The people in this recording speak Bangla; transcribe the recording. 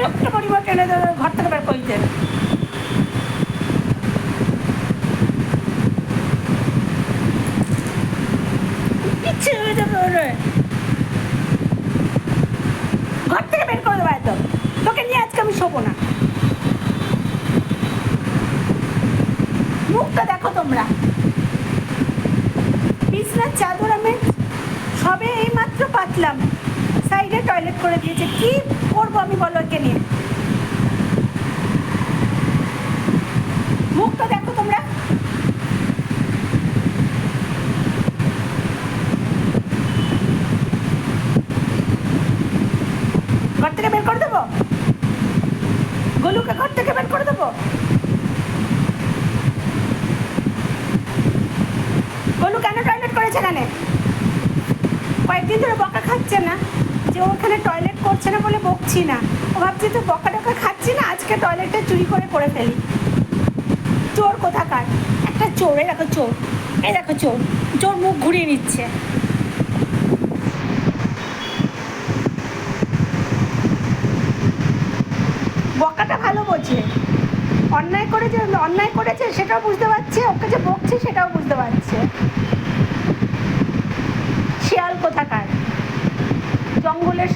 বিরক্ত করিব টেনে ঘর থেকে বের করিতে। ইচ্ছে হয়ে। যাবে ঘর থেকে বের করে দেবো একদম। তোকে নিয়ে আজকে আমি শোবো না। মুখটা দেখো তোমরা। বিছনার চাদর আমি সবে এই মাত্র পাতলাম। সাইডে টয়লেট করে দিয়েছে। কি করব আমি বলো একে নিয়ে? মুখটা দেখো তোমরা। ঘর থেকে বের করে দেবো? গোলুকে ঘর থেকে বের করে দেবো? গোলু কেন টয়লেট করেছে এখানে? কয়েকদিন ধরে বকা খাচ্ছে না। যে ওখানে টয়লেট করছে না বলে বকছি না। ও ভাবছি তো বকা টকা খাচ্ছি না, আজকে টয়লেটটা চুরি করে করে ফেলি। চোর কোথাকার? একটা চোর এ দেখো চোর এ দেখো চোর চোর মুখ ঘুরিয়ে নিচ্ছে। বকাটা ভালো বোঝে। অন্যায় করে যে অন্যায় করেছে, সেটাও বুঝতে পারছে, ওকে যে বকছে, সেটাও বুঝতে পারছে। শিয়াল কোথাকার? জঙ্গলের